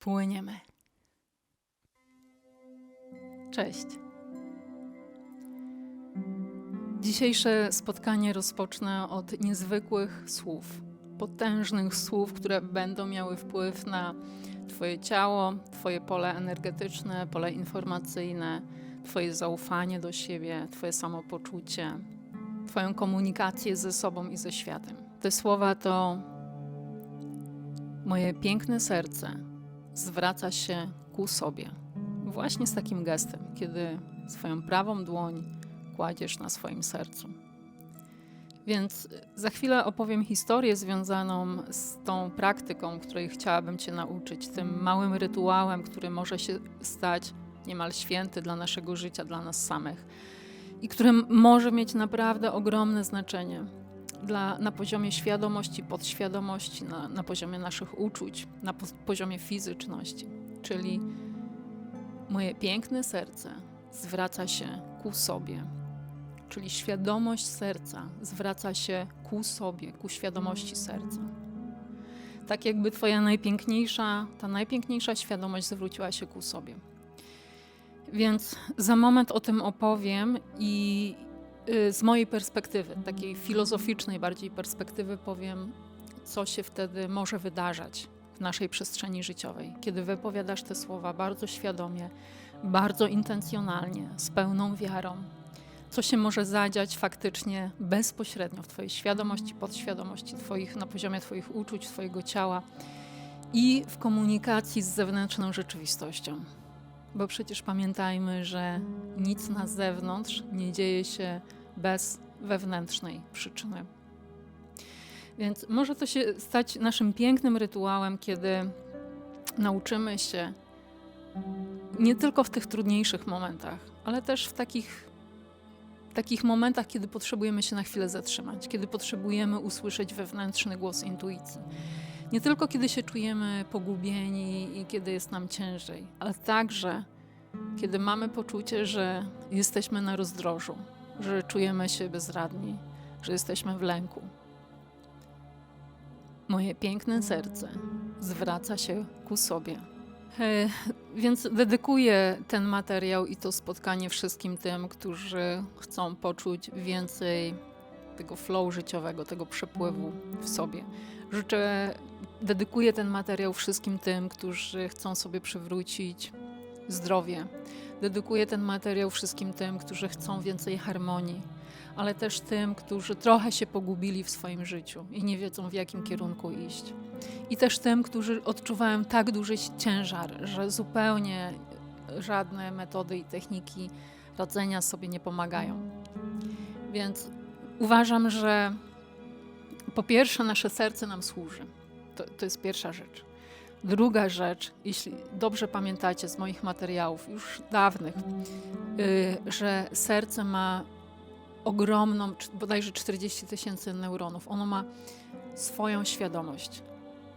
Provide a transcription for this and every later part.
Płyniemy. Cześć. Dzisiejsze spotkanie rozpocznę od niezwykłych słów, potężnych słów, które będą miały wpływ na Twoje ciało, Twoje pole energetyczne, pole informacyjne, Twoje zaufanie do siebie, Twoje samopoczucie, Twoją komunikację ze sobą i ze światem. Te słowa to moje piękne serce zwraca się ku sobie. Właśnie z takim gestem, kiedy swoją prawą dłoń kładziesz na swoim sercu. Więc za chwilę opowiem historię związaną z tą praktyką, której chciałabym Cię nauczyć, tym małym rytuałem, który może się stać niemal święty dla naszego życia, dla nas samych i który może mieć naprawdę ogromne znaczenie dla, na poziomie świadomości, podświadomości, na, na poziomie naszych uczuć, na po, poziomie fizyczności. Czyli moje piękne serce zwraca się ku sobie, czyli świadomość serca zwraca się ku sobie, ku świadomości serca. Tak jakby Twoja najpiękniejsza, ta najpiękniejsza świadomość zwróciła się ku sobie. Więc za moment o tym opowiem i z mojej perspektywy, takiej filozoficznej bardziej perspektywy powiem, co się wtedy może wydarzać w naszej przestrzeni życiowej, kiedy wypowiadasz te słowa bardzo świadomie, bardzo intencjonalnie, z pełną wiarą. Co się może zadziać faktycznie bezpośrednio w Twojej świadomości, podświadomości, twoich, na poziomie Twoich uczuć, Twojego ciała i w komunikacji z zewnętrzną rzeczywistością. Bo przecież pamiętajmy, że nic na zewnątrz nie dzieje się bez wewnętrznej przyczyny. Więc może to się stać naszym pięknym rytuałem, kiedy nauczymy się nie tylko w tych trudniejszych momentach, ale też w takich, takich momentach, kiedy potrzebujemy się na chwilę zatrzymać, kiedy potrzebujemy usłyszeć wewnętrzny głos intuicji. Nie tylko kiedy się czujemy pogubieni i kiedy jest nam ciężej, ale także kiedy mamy poczucie, że jesteśmy na rozdrożu, że czujemy się bezradni, że jesteśmy w lęku. Moje piękne serce zwraca się ku sobie. E, więc dedykuję ten materiał i to spotkanie wszystkim tym, którzy chcą poczuć więcej tego flow życiowego, tego przepływu w sobie. Życzę, dedykuję ten materiał wszystkim tym, którzy chcą sobie przywrócić zdrowie. Dedykuję ten materiał wszystkim tym, którzy chcą więcej harmonii, ale też tym, którzy trochę się pogubili w swoim życiu i nie wiedzą w jakim kierunku iść. I też tym, którzy odczuwają tak duży ciężar, że zupełnie żadne metody i techniki radzenia sobie nie pomagają. Więc uważam, że po pierwsze nasze serce nam służy. To, to jest pierwsza rzecz. Druga rzecz, jeśli dobrze pamiętacie z moich materiałów, już dawnych, yy, że serce ma ogromną, bodajże 40 tysięcy neuronów. Ono ma swoją świadomość.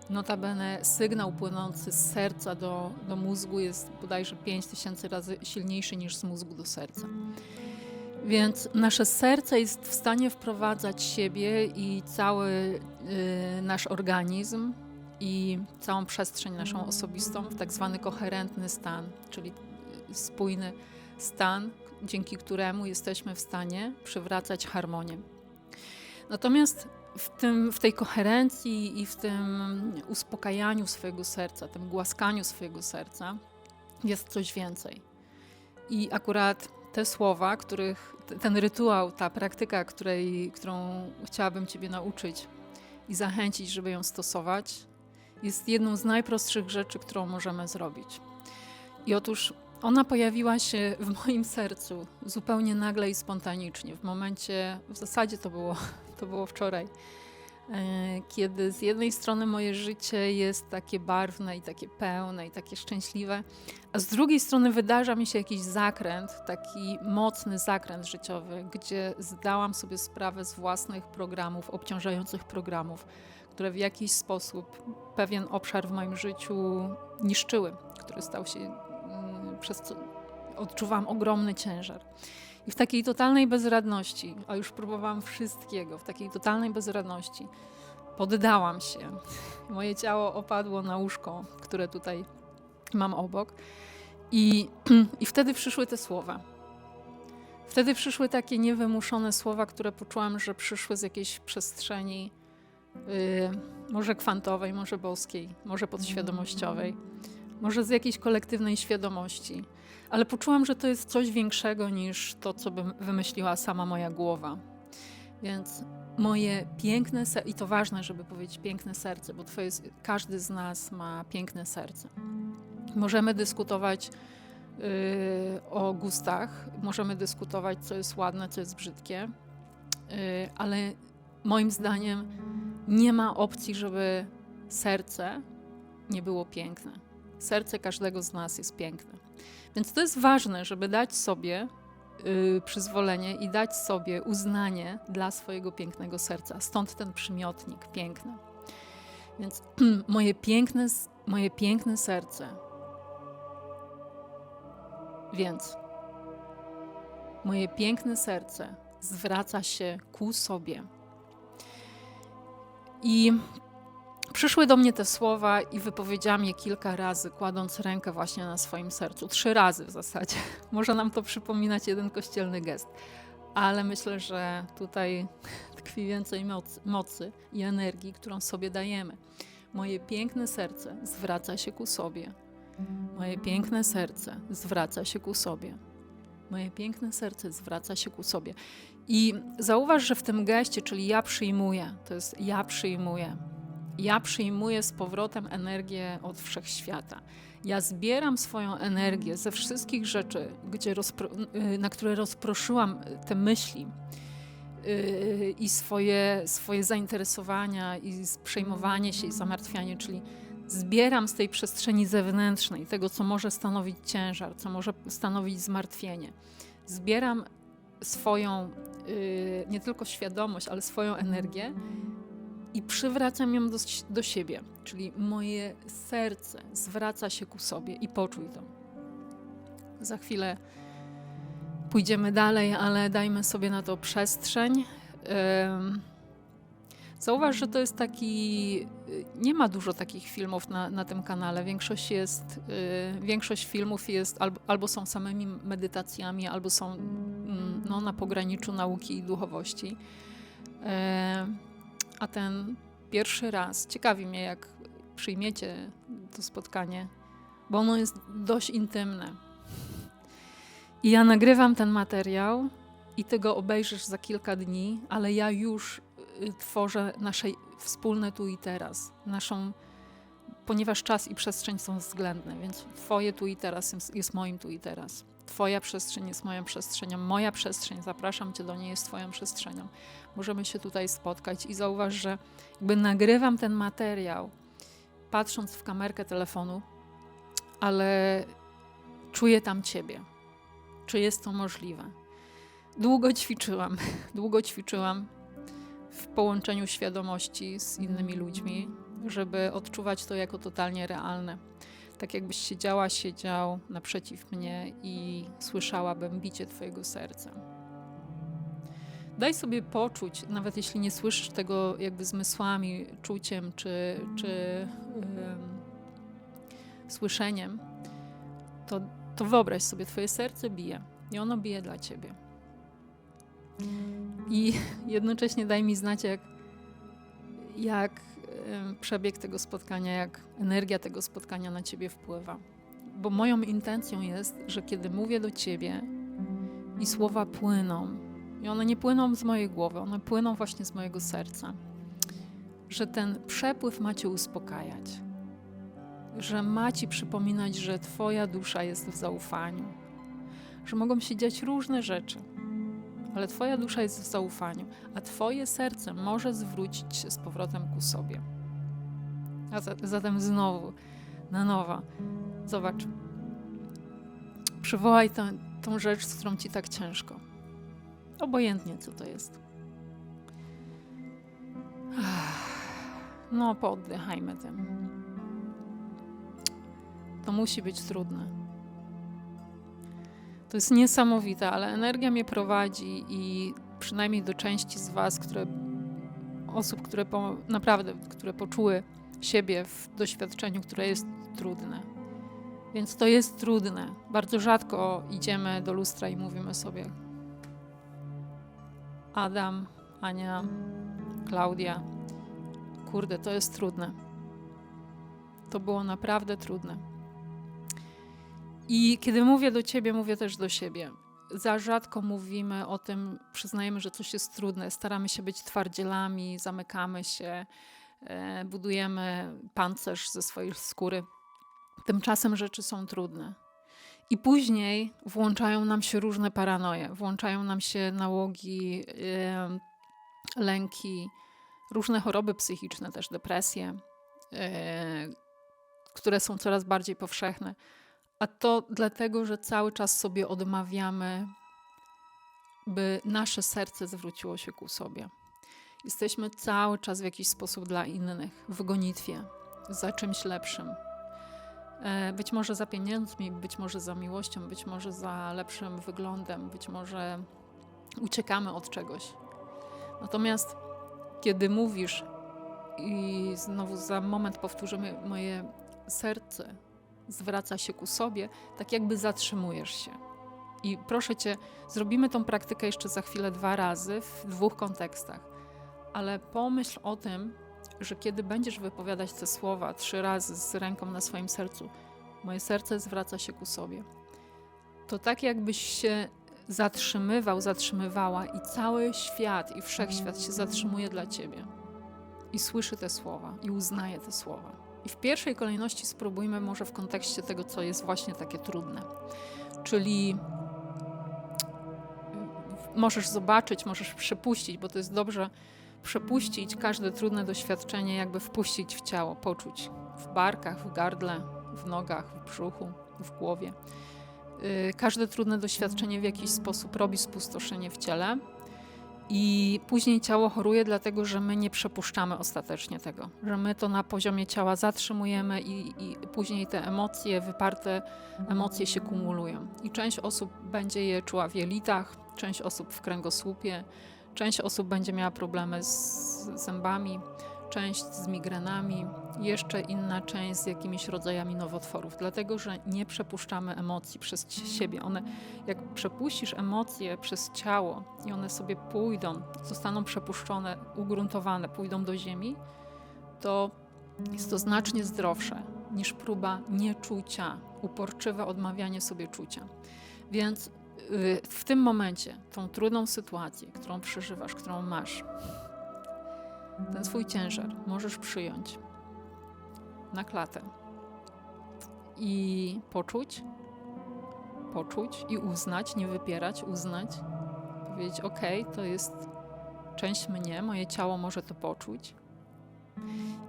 Notabene sygnał płynący z serca do, do mózgu jest bodajże 5 tysięcy razy silniejszy niż z mózgu do serca. Więc nasze serce jest w stanie wprowadzać siebie i cały y, nasz organizm i całą przestrzeń naszą osobistą w tak zwany koherentny stan, czyli spójny stan, dzięki któremu jesteśmy w stanie przywracać harmonię. Natomiast w, tym, w tej koherencji i w tym uspokajaniu swojego serca, tym głaskaniu swojego serca jest coś więcej. I akurat te słowa, których, ten rytuał, ta praktyka, której, którą chciałabym Ciebie nauczyć i zachęcić, żeby ją stosować, jest jedną z najprostszych rzeczy, którą możemy zrobić. I otóż ona pojawiła się w moim sercu zupełnie nagle i spontanicznie. W momencie, w zasadzie to było, to było wczoraj, e, kiedy z jednej strony moje życie jest takie barwne i takie pełne i takie szczęśliwe, a z drugiej strony wydarza mi się jakiś zakręt, taki mocny zakręt życiowy, gdzie zdałam sobie sprawę z własnych programów, obciążających programów które w jakiś sposób pewien obszar w moim życiu niszczyły, który stał się, mm, przez co odczuwam ogromny ciężar. I w takiej totalnej bezradności, a już próbowałam wszystkiego, w takiej totalnej bezradności, poddałam się. Moje ciało opadło na łóżko, które tutaj mam obok. I, I wtedy przyszły te słowa. Wtedy przyszły takie niewymuszone słowa, które poczułam, że przyszły z jakiejś przestrzeni, może kwantowej, może boskiej, może podświadomościowej, może z jakiejś kolektywnej świadomości. Ale poczułam, że to jest coś większego niż to, co by wymyśliła sama moja głowa. Więc moje piękne serce, i to ważne, żeby powiedzieć piękne serce, bo twoje, każdy z nas ma piękne serce. Możemy dyskutować yy, o gustach, możemy dyskutować, co jest ładne, co jest brzydkie, yy, ale moim zdaniem nie ma opcji, żeby serce nie było piękne. Serce każdego z nas jest piękne. Więc to jest ważne, żeby dać sobie yy, przyzwolenie i dać sobie uznanie dla swojego pięknego serca. Stąd ten przymiotnik piękny. Więc moje piękne, moje piękne serce. Więc moje piękne serce zwraca się ku sobie. I Przyszły do mnie te słowa i wypowiedziałam je kilka razy, kładąc rękę właśnie na swoim sercu. Trzy razy w zasadzie. Może nam to przypominać jeden kościelny gest, ale myślę, że tutaj tkwi więcej mocy, mocy i energii, którą sobie dajemy. Moje piękne serce zwraca się ku sobie. Moje piękne serce zwraca się ku sobie. Moje piękne serce zwraca się ku sobie. I zauważ, że w tym geście, czyli ja przyjmuję, to jest ja przyjmuję, ja przyjmuję z powrotem energię od wszechświata. Ja zbieram swoją energię ze wszystkich rzeczy, gdzie y, na które rozproszyłam te myśli yy, i swoje, swoje zainteresowania, i przejmowanie się, i zamartwianie, czyli zbieram z tej przestrzeni zewnętrznej, tego, co może stanowić ciężar, co może stanowić zmartwienie. Zbieram swoją yy, nie tylko świadomość, ale swoją energię i przywracam ją do, do siebie, czyli moje serce zwraca się ku sobie i poczuj to. Za chwilę pójdziemy dalej, ale dajmy sobie na to przestrzeń. Zauważ, że to jest taki. Nie ma dużo takich filmów na, na tym kanale. Większość jest. Y, większość filmów jest albo, albo są samymi medytacjami, albo są no, na pograniczu nauki i duchowości. A ten pierwszy raz, ciekawi mnie, jak przyjmiecie to spotkanie, bo ono jest dość intymne. I ja nagrywam ten materiał i ty go obejrzysz za kilka dni, ale ja już y, tworzę nasze wspólne tu i teraz, naszą, ponieważ czas i przestrzeń są względne, więc twoje tu i teraz jest moim tu i teraz. Twoja przestrzeń jest moją przestrzenią, moja przestrzeń, zapraszam Cię do niej, jest Twoją przestrzenią. Możemy się tutaj spotkać i zauważ, że jakby nagrywam ten materiał, patrząc w kamerkę telefonu, ale czuję tam Ciebie. Czy jest to możliwe? Długo ćwiczyłam, długo ćwiczyłam w połączeniu świadomości z innymi ludźmi, żeby odczuwać to jako totalnie realne tak jakbyś siedziała, siedział naprzeciw mnie i słyszałabym bicie Twojego serca. Daj sobie poczuć, nawet jeśli nie słyszysz tego jakby zmysłami, czuciem czy, czy słyszeniem, to, to wyobraź sobie, Twoje serce bije i ono bije dla Ciebie. I jednocześnie daj mi znać, jak, jak przebieg tego spotkania, jak energia tego spotkania na ciebie wpływa. Bo moją intencją jest, że kiedy mówię do ciebie i słowa płyną, i one nie płyną z mojej głowy, one płyną właśnie z mojego serca, że ten przepływ ma cię uspokajać, że ma ci przypominać, że twoja dusza jest w zaufaniu, że mogą się dziać różne rzeczy ale Twoja dusza jest w zaufaniu, a Twoje serce może zwrócić się z powrotem ku sobie. A zatem znowu, na nowo, zobacz, przywołaj tę, tą rzecz, z którą Ci tak ciężko. Obojętnie, co to jest. No, pooddychajmy tym. To musi być trudne. To jest niesamowite, ale energia mnie prowadzi i przynajmniej do części z Was, które, osób, które po, naprawdę, które poczuły siebie w doświadczeniu, które jest trudne. Więc to jest trudne. Bardzo rzadko idziemy do lustra i mówimy sobie: Adam, Ania, Klaudia, kurde, to jest trudne. To było naprawdę trudne. I kiedy mówię do ciebie, mówię też do siebie. Za rzadko mówimy o tym, przyznajemy, że coś jest trudne, staramy się być twardzielami, zamykamy się, e, budujemy pancerz ze swojej skóry. Tymczasem rzeczy są trudne. I później włączają nam się różne paranoje, włączają nam się nałogi, e, lęki, różne choroby psychiczne, też depresje, e, które są coraz bardziej powszechne. A to dlatego, że cały czas sobie odmawiamy, by nasze serce zwróciło się ku sobie. Jesteśmy cały czas w jakiś sposób dla innych, w gonitwie, za czymś lepszym. E, Być może za pieniędzmi, być może za miłością, być może za lepszym wyglądem, być może uciekamy od czegoś. Natomiast kiedy mówisz, i znowu za moment powtórzymy, moje serce zwraca się ku sobie, tak jakby zatrzymujesz się. I proszę cię, zrobimy tą praktykę jeszcze za chwilę dwa razy w dwóch kontekstach. Ale pomyśl o tym, że kiedy będziesz wypowiadać te słowa trzy razy z ręką na swoim sercu, moje serce zwraca się ku sobie. To tak jakbyś się zatrzymywał, zatrzymywała i cały świat i wszechświat się zatrzymuje dla ciebie. I słyszy te słowa, i uznaje te słowa. I w pierwszej kolejności spróbujmy może w kontekście tego, co jest właśnie takie trudne. Czyli możesz zobaczyć, możesz przepuścić, bo to jest dobrze przepuścić każde trudne doświadczenie, jakby wpuścić w ciało, poczuć w barkach, w gardle, w nogach, w brzuchu, w głowie. Yy, Każde trudne doświadczenie w jakiś sposób robi spustoszenie w ciele. I później ciało choruje, dlatego że my nie przepuszczamy ostatecznie tego, że my to na poziomie ciała zatrzymujemy i, i później te emocje, wyparte emocje się kumulują. I część osób będzie je czuła w jelitach, część osób w kręgosłupie, część osób będzie miała problemy z zębami, część z migrenami, jeszcze inna część z jakimiś rodzajami nowotworów, dlatego że nie przepuszczamy emocji przez siebie. One, jak przepuścisz emocje przez ciało i one sobie pójdą, zostaną przepuszczone, ugruntowane, pójdą do ziemi, to jest to znacznie zdrowsze niż próba nieczucia, uporczywe odmawianie sobie czucia. Więc y, w tym momencie, tą trudną sytuację, którą przeżywasz, którą masz, ten swój ciężar możesz przyjąć na klatę i poczuć, poczuć i uznać, nie wypierać, uznać, powiedzieć: OK, to jest część mnie, moje ciało może to poczuć.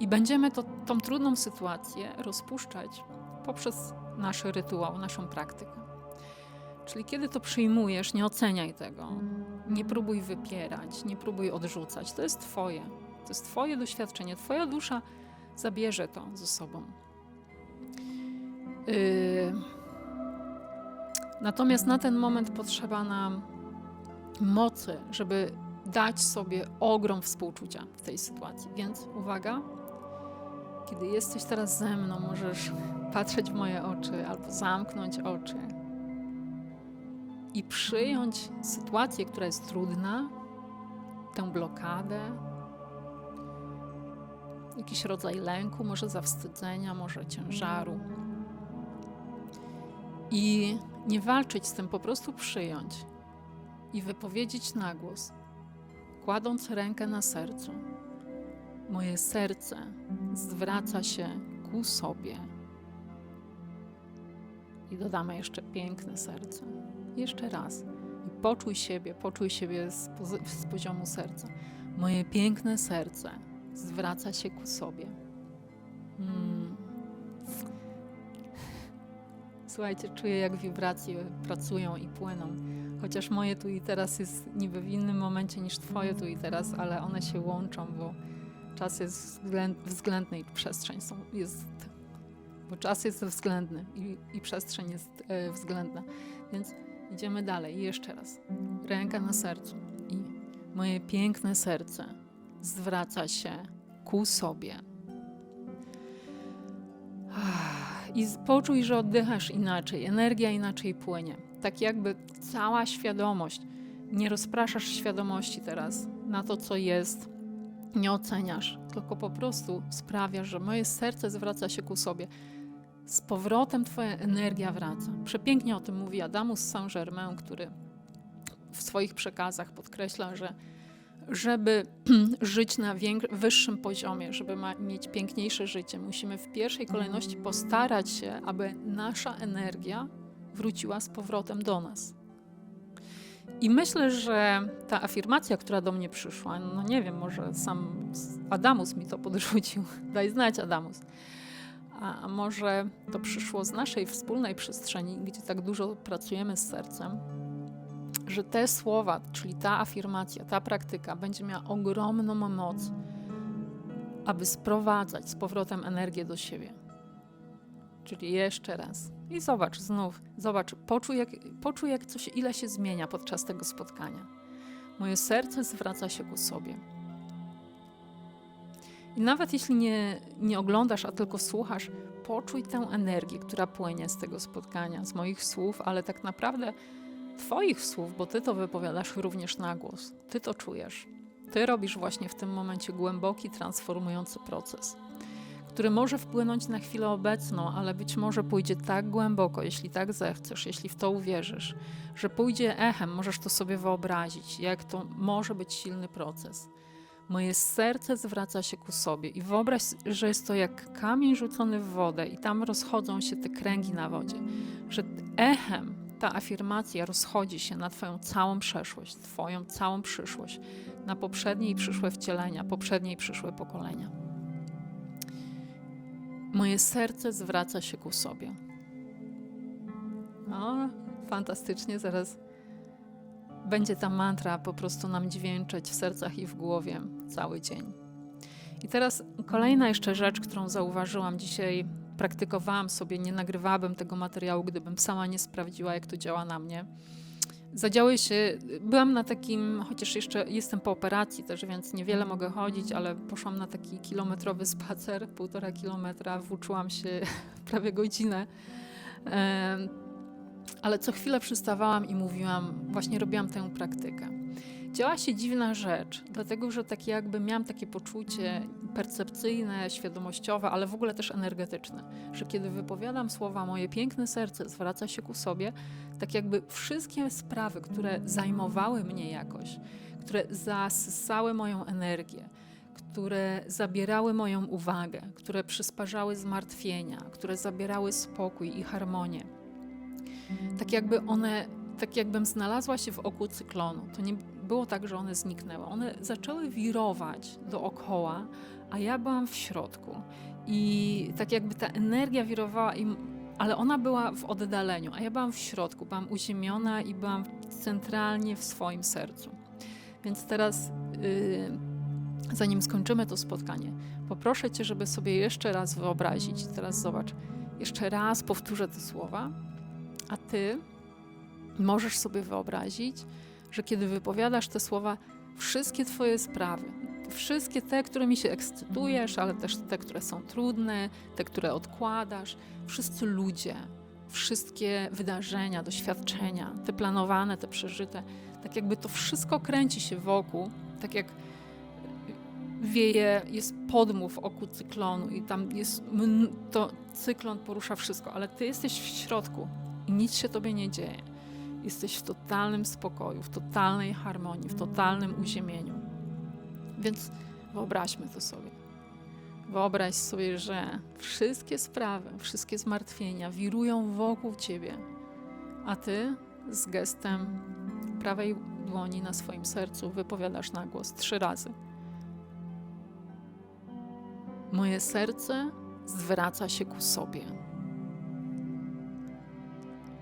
I będziemy to, tą trudną sytuację rozpuszczać poprzez nasz rytuał, naszą praktykę. Czyli kiedy to przyjmujesz, nie oceniaj tego, nie próbuj wypierać, nie próbuj odrzucać. To jest Twoje. To jest Twoje doświadczenie. Twoja dusza zabierze to ze sobą. Yy... Natomiast na ten moment potrzeba nam mocy, żeby dać sobie ogrom współczucia w tej sytuacji. Więc uwaga, kiedy jesteś teraz ze mną, możesz patrzeć w moje oczy albo zamknąć oczy i przyjąć sytuację, która jest trudna, tę blokadę, jakiś rodzaj lęku, może zawstydzenia, może ciężaru. I nie walczyć z tym, po prostu przyjąć i wypowiedzieć na głos, kładąc rękę na sercu. Moje serce zwraca się ku sobie. I dodamy jeszcze piękne serce. Jeszcze raz. I poczuj siebie, poczuj siebie z, z poziomu serca. Moje piękne serce zwraca się ku sobie. Mm. Słuchajcie, czuję jak wibracje pracują i płyną. Chociaż moje tu i teraz jest niby w innym momencie niż twoje tu i teraz, ale one się łączą, bo czas jest względ, względny i przestrzeń są, jest, bo czas jest względny i, i przestrzeń jest e, względna. Więc idziemy dalej. I jeszcze raz. Ręka na sercu i moje piękne serce zwraca się ku sobie. I poczuj, że oddychasz inaczej, energia inaczej płynie. Tak jakby cała świadomość, nie rozpraszasz świadomości teraz na to, co jest, nie oceniasz, tylko po prostu sprawiasz, że moje serce zwraca się ku sobie. Z powrotem Twoja energia wraca. Przepięknie o tym mówi Adamus Saint-Germain, który w swoich przekazach podkreśla, że żeby żyć na wyższym poziomie, żeby mieć piękniejsze życie, musimy w pierwszej kolejności postarać się, aby nasza energia wróciła z powrotem do nas. I myślę, że ta afirmacja, która do mnie przyszła, no nie wiem, może sam Adamus mi to podrzucił, daj znać Adamus, a może to przyszło z naszej wspólnej przestrzeni, gdzie tak dużo pracujemy z sercem, że te słowa, czyli ta afirmacja, ta praktyka będzie miała ogromną moc, aby sprowadzać z powrotem energię do siebie. Czyli jeszcze raz. I zobacz znów, zobacz, poczuj jak, poczuj jak coś, ile się zmienia podczas tego spotkania. Moje serce zwraca się ku sobie. I nawet jeśli nie, nie oglądasz, a tylko słuchasz, poczuj tę energię, która płynie z tego spotkania, z moich słów, ale tak naprawdę Twoich słów, bo Ty to wypowiadasz również na głos. Ty to czujesz. Ty robisz właśnie w tym momencie głęboki, transformujący proces, który może wpłynąć na chwilę obecną, ale być może pójdzie tak głęboko, jeśli tak zechcesz, jeśli w to uwierzysz, że pójdzie echem, możesz to sobie wyobrazić, jak to może być silny proces. Moje serce zwraca się ku sobie i wyobraź, że jest to jak kamień rzucony w wodę i tam rozchodzą się te kręgi na wodzie, że echem ta afirmacja rozchodzi się na Twoją całą przeszłość, Twoją całą przyszłość, na poprzednie i przyszłe wcielenia, poprzednie i przyszłe pokolenia. Moje serce zwraca się ku sobie. O, fantastycznie, zaraz będzie ta mantra po prostu nam dźwięczeć w sercach i w głowie cały dzień. I teraz kolejna jeszcze rzecz, którą zauważyłam dzisiaj praktykowałam sobie, nie nagrywałabym tego materiału, gdybym sama nie sprawdziła, jak to działa na mnie. Zadziały się, byłam na takim, chociaż jeszcze jestem po operacji też, więc niewiele mogę chodzić, ale poszłam na taki kilometrowy spacer, półtora kilometra, włóczyłam się prawie godzinę. Ale co chwilę przystawałam i mówiłam, właśnie robiłam tę praktykę. Działa się dziwna rzecz, dlatego że tak jakby miałam takie poczucie percepcyjne, świadomościowe, ale w ogóle też energetyczne, że kiedy wypowiadam słowa moje piękne serce zwraca się ku sobie, tak jakby wszystkie sprawy, które zajmowały mnie jakoś, które zasysały moją energię, które zabierały moją uwagę, które przysparzały zmartwienia, które zabierały spokój i harmonię, tak jakby one, tak jakbym znalazła się w oku cyklonu. To nie było tak, że one zniknęły. One zaczęły wirować dookoła, a ja byłam w środku. I tak jakby ta energia wirowała, ale ona była w oddaleniu, a ja byłam w środku, byłam uziemiona i byłam centralnie w swoim sercu. Więc teraz, yy, zanim skończymy to spotkanie, poproszę Cię, żeby sobie jeszcze raz wyobrazić. Teraz zobacz, jeszcze raz powtórzę te słowa, a Ty możesz sobie wyobrazić, że kiedy wypowiadasz te słowa, wszystkie Twoje sprawy, wszystkie te, którymi się ekscytujesz, ale też te, które są trudne, te, które odkładasz, wszyscy ludzie, wszystkie wydarzenia, doświadczenia, te planowane, te przeżyte, tak jakby to wszystko kręci się wokół, tak jak wieje, jest podmuch oku cyklonu i tam jest, to cyklon porusza wszystko, ale ty jesteś w środku i nic się tobie nie dzieje. Jesteś w totalnym spokoju, w totalnej harmonii, w totalnym uziemieniu. Więc wyobraźmy to sobie. Wyobraź sobie, że wszystkie sprawy, wszystkie zmartwienia wirują wokół ciebie, a ty z gestem prawej dłoni na swoim sercu wypowiadasz na głos trzy razy. Moje serce zwraca się ku sobie.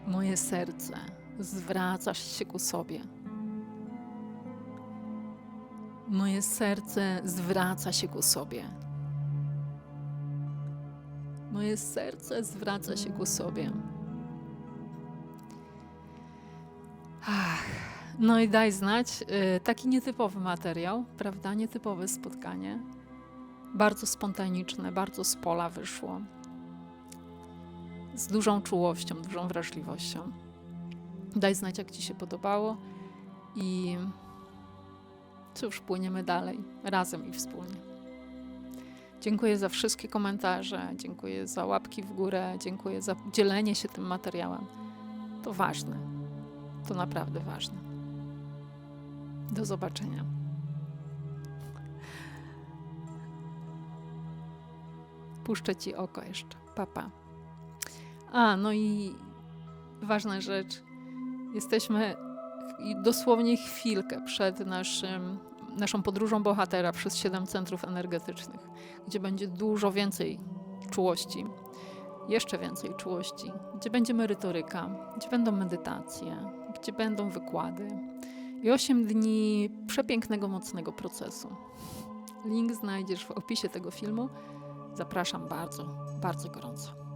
Moje serce zwracasz się ku sobie. Moje serce zwraca się ku sobie. Moje serce zwraca się ku sobie. Ach, no i daj znać, y, taki nietypowy materiał, prawda? Nietypowe spotkanie. Bardzo spontaniczne, bardzo z pola wyszło. z dużą czułością, dużą wrażliwością. Daj znać, jak Ci się podobało i cóż, płyniemy dalej, razem i wspólnie. Dziękuję za wszystkie komentarze, dziękuję za łapki w górę, dziękuję za dzielenie się tym materiałem. To ważne. To naprawdę ważne. Do zobaczenia. Puszczę ci oko jeszcze. Papa. A, no i ważna rzecz. Jesteśmy dosłownie chwilkę przed naszym, naszą podróżą bohatera przez siedem centrów energetycznych, gdzie będzie dużo więcej czułości, jeszcze więcej czułości, gdzie będzie merytoryka, gdzie będą medytacje, gdzie będą wykłady i 8 dni przepięknego, mocnego procesu. Link znajdziesz w opisie tego filmu. Zapraszam bardzo, bardzo gorąco.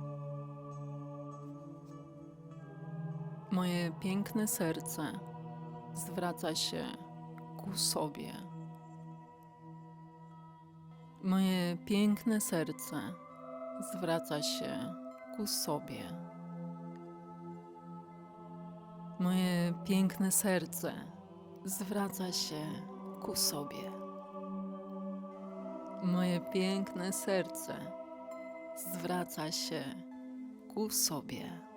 Moje piękne serce zwraca się ku sobie. Moje piękne serce zwraca się ku sobie. Moje piękne serce zwraca się ku sobie. Moje piękne serce zwraca się ku sobie.